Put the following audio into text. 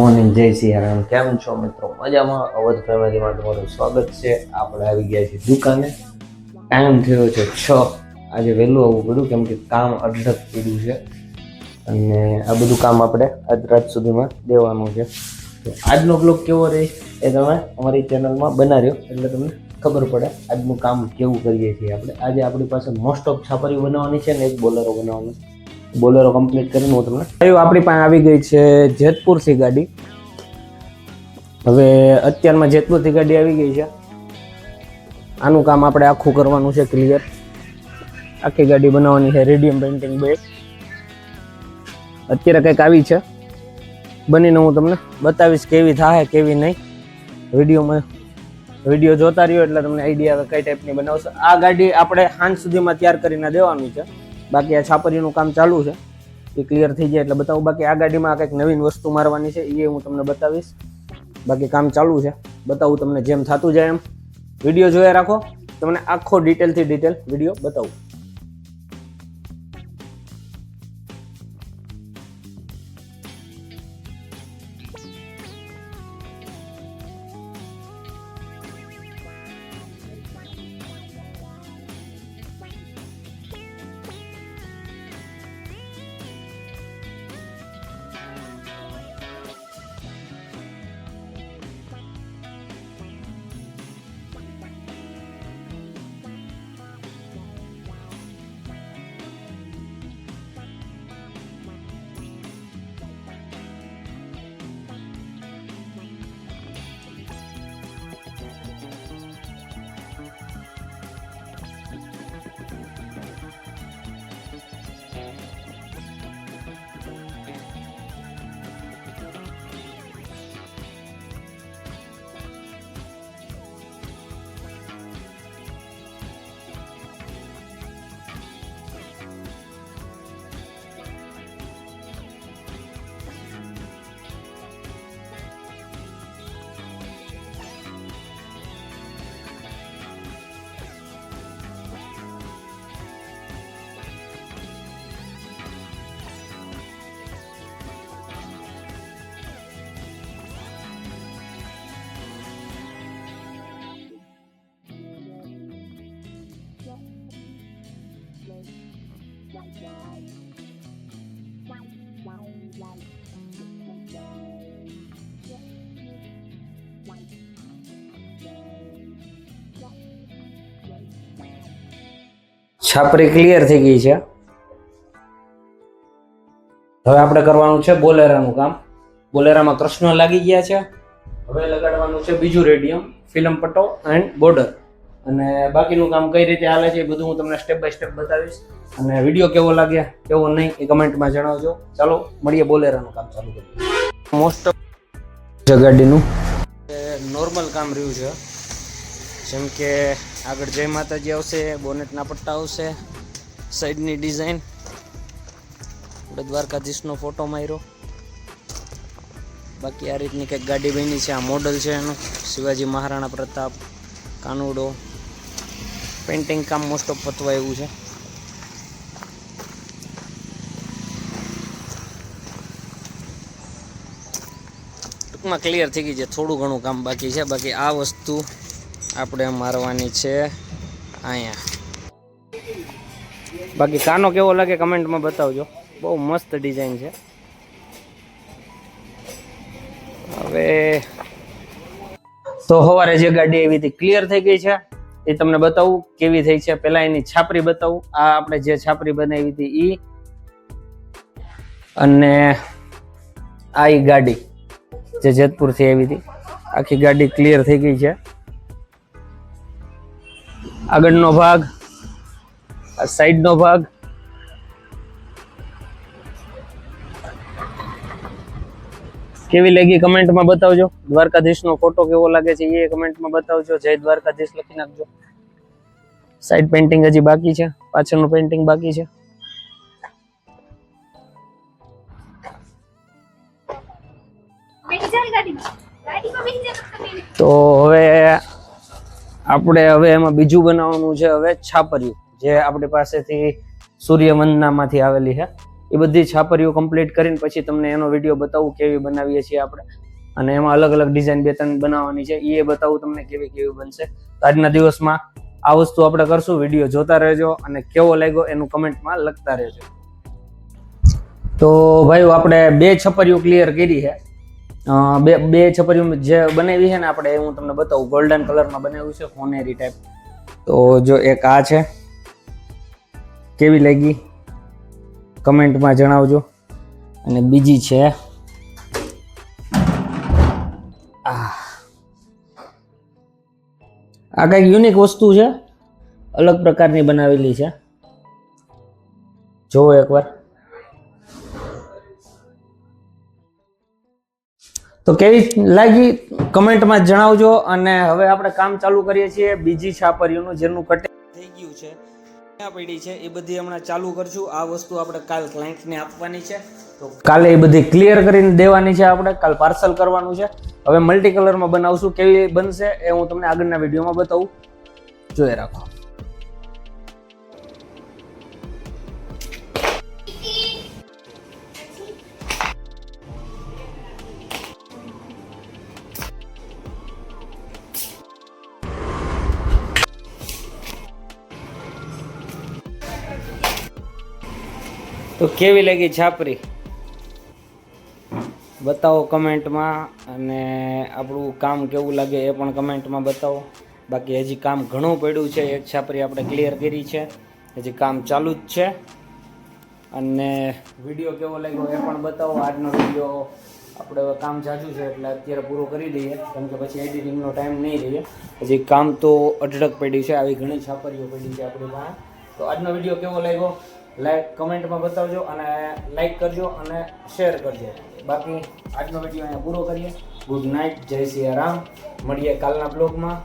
Morning, જય સિયારામ કેમ છો મિત્રો? મજામાં? અવધ ફેમિલીમાં તમારું સ્વાગત છે. આપણે આવી ગયા છીએ દુકાને. ટાઈમ થયો છે છ. આજે વહેલું આવવું પડ્યું, કેમ કે કામ અઢળક પડ્યું છે. અને આ બધું કામ આપણે આજ રાત સુધીમાં દેવાનું છે. તો આજનો બ્લોગ કેવો રહે એ તમે અમારી ચેનલમાં બનાવ્યો એટલે તમને ખબર પડે આજનું કામ કેવું કરીએ છીએ આપણે. આજે આપણી પાસે મોસ્ટ ઓફ છાપરી બનાવવાની છે ને એક બોલરો બનાવવાની બોલેરો કમ્પ્લીટ કરીને હું તમને આવ્યું આપણી પાસે આવી ગઈ છે જેતપુરથી ગાડી. હવે અત્યારમાં જેતપુરથી ગાડી આવી ગઈ છે. આનું કામ આપણે આખું કરવાનું છે ક્લિયર આખી ગાડી બનાવવાની છે રેડિયમ પેઇન્ટિંગ બે. અત્યારે કંઈક આવી છે. બનીને હું તમને બતાવીશ કેવી થાય, કેવી નહીં. વિડીયોમાં વીડિયો જોતા રહ્યો એટલે તમને આઈડિયા કઈ ટાઈપની બનાવશે. આ ગાડી આપણે સાંજ સુધીમાં તૈયાર કરીને દેવાની છે. બાકી આ છાપરીનું કામ ચાલુ છે. એ ક્લિયર થઈ જાય એટલે બતાવું. બાકી આ ગાડીમાં કંઈક નવીન વસ્તુ મારવાની છે એ હું તમને બતાવીશ. બાકી કામ ચાલુ છે. બતાવું તમને જેમ થતું જાય એમ. વીડિયો જોયા રાખો. તમને આખો ડિટેલથી ડિટેલ વીડિયો બતાવું. છાપરી ક્લિયર થઈ ગઈ છે. હવે આપણે કરવાનું છે બોલેરાનું કામ. બોલેરામાં કૃષ્ણ લાગી ગયા છે. હવે લગાડવાનું છે બીજું રેડિયમ ફિલ્મ પટ્ટો એન્ડ બોર્ડર અને બાકીનું કામ કઈ રીતે હાલે છે એ બધું હું તમને સ્ટેપ બાય સ્ટેપ બતાવીશ. અને વીડિયો કેવો લાગ્યા કેવો નહીં એ કમેન્ટમાં જણાવજો. ચાલો મળીએ બોલેરાનું કામ ચાલુ કરીએ. મોસ્ટ ઓફ ગાડીનું નોર્મલ કામ રહ્યું છે. જેમ કે આગળ જય માતાજી આવશે, બોનેટના પટ્ટા આવશે સાઈડની ડિઝાઇન આપણે દ્વારકાધીશનો ફોટો માર્યો. બાકી આ રીતની કંઈક ગાડી બની છે, આ મોડલ છે એનું. શિવાજી મહારાણા પ્રતાપ, કાનુડો. પેઇન્ટિંગ કામ મોસ્ટ ઓફ પતવા એવું છે. ટૂંકમાં ક્લિયર થઈ ગઈ છે, થોડું ઘણું કામ બાકી છે. બાકી આ વસ્તુ આપણે મારવાની છે અહીંયા. બાકી કાનો કેવો લાગે કમેન્ટમાં બતાવજો. બહુ મસ્ત ડિઝાઇન છે. હવે તો સવારે જે ગાડી આવી હતી ક્લિયર થઈ ગઈ છે. એ તમને બતાવું કેવી થઈ છે. પેલા એની છાપરી બતાવું. આ આપણે જે છાપરી બનાવી હતી ઈ. અને આ ગાડી જે જેતપુરથી આવી હતી. આખી ગાડી ક્લિયર થઈ ગઈ છે. આગળનો ભાગ આ સાઈડનો ભાગ. કેવી લાગી કમેન્ટમાં બતાવજો. દ્વારકાધીશનો ફોટો કેવો લાગે છે એ કમેન્ટમાં બતાવજો. જય દ્વારકાધીશ લખી નાખજો. સાઈડ પેઇન્ટિંગ હજી બાકી છે. પાછળનું પેઇન્ટિંગ બાકી છે. તો હવે આપણે હવે એમાં બીજું બનાવવાનું છે હવે છાપરિયું જે આપણી પાસેથી સૂર્યવંદનામાંથી આવેલી છે. એ બધી છાપરીઓ કમ્પ્લીટ કરીને પછી તમને એનો વીડિયો બતાવું કેવી બનાવીએ છીએ આપણે. અને એમાં અલગ અલગ ડિઝાઇન બે ત્રણ બનાવવાની છે. એ બતાવું તમને કેવી કેવી બનશે. આજના દિવસમાં આ વસ્તુ આપણે કરશું. વીડિયો જોતા રહેજો અને કેવો લાગ્યો એનું કમેન્ટમાં લખતા રહેજો. તો ભાઈ આપણે બે છપરીઓ ક્લિયર કરી છે. બે બે છપરીઓ જે બનાવી છે ને આપણે હું તમને બતાવું. ગોલ્ડન કલરમાં બનાવ્યું છે ફોનેરી ટાઈપ તો જો એક આ છે. કેવી લાગી? કમેન્ટમાં જણાવજો. અને બીજી છે. આ આ કંઈક યુનિક વસ્તુ છે. અલગ પ્રકારની બનાવેલી છે. જોવો એકવાર. તો કેવી લાગી? કમેન્ટમાં જણાવજો અને હવે આપણે કામ ચાલુ કરીએ છીએ બીજી છાપરીઓનું, જેનું કટિંગ થઈ ગયું છે. પડી છે? એ બધી હમણાં ચાલુ કરશું. આ વસ્તુ આપણે કાલ ક્લાયન્ટને આપવાની છે. તો કાલે એ બધી ક્લિયર કરીને દેવાની છે આપણે. કાલ પાર્સલ કરવાનું છે. હવે મલ્ટી કલરમાં બનાવશું. કેવી બનશે એ હું તમને આગળના વિડીયોમાં બતાવું. જોઈ રાખો. તો કેવી લાગી છાપરી? બતાવો કમેન્ટમાં અને આપણું કામ કેવું લાગે એ પણ કમેન્ટમાં બતાવો. બાકી હજી કામ ઘણું પડ્યું છે, એક છાપરી આપણે ક્લિયર કરી છે. હજી કામ ચાલુ જ છે. અને વીડિયો કેવો લાગ્યો એ પણ બતાવો. આજનો વીડિયો આપણે કામ જાજુ છે એટલે અત્યારે પૂરો કરી દઈએ. કેમ કે પછી એડિટિંગનો ટાઈમ નહીં રહીએ. હજી કામ તો અઢળક પડ્યું છે, આવી ઘણી છાપરીઓ પડી છે આપણી પાસે. તો આજનો વીડિયો કેવો લાગ્યો? લાઈક કમેન્ટમાં બતાવજો અને લાઈક કરજો અને શેર કરજો. બાકી આજનો વીડિયો અહીંયા પૂરો કરીએ. ગુડ નાઇટ જય સિયા રામ મળીએ કાલના બ્લોગમાં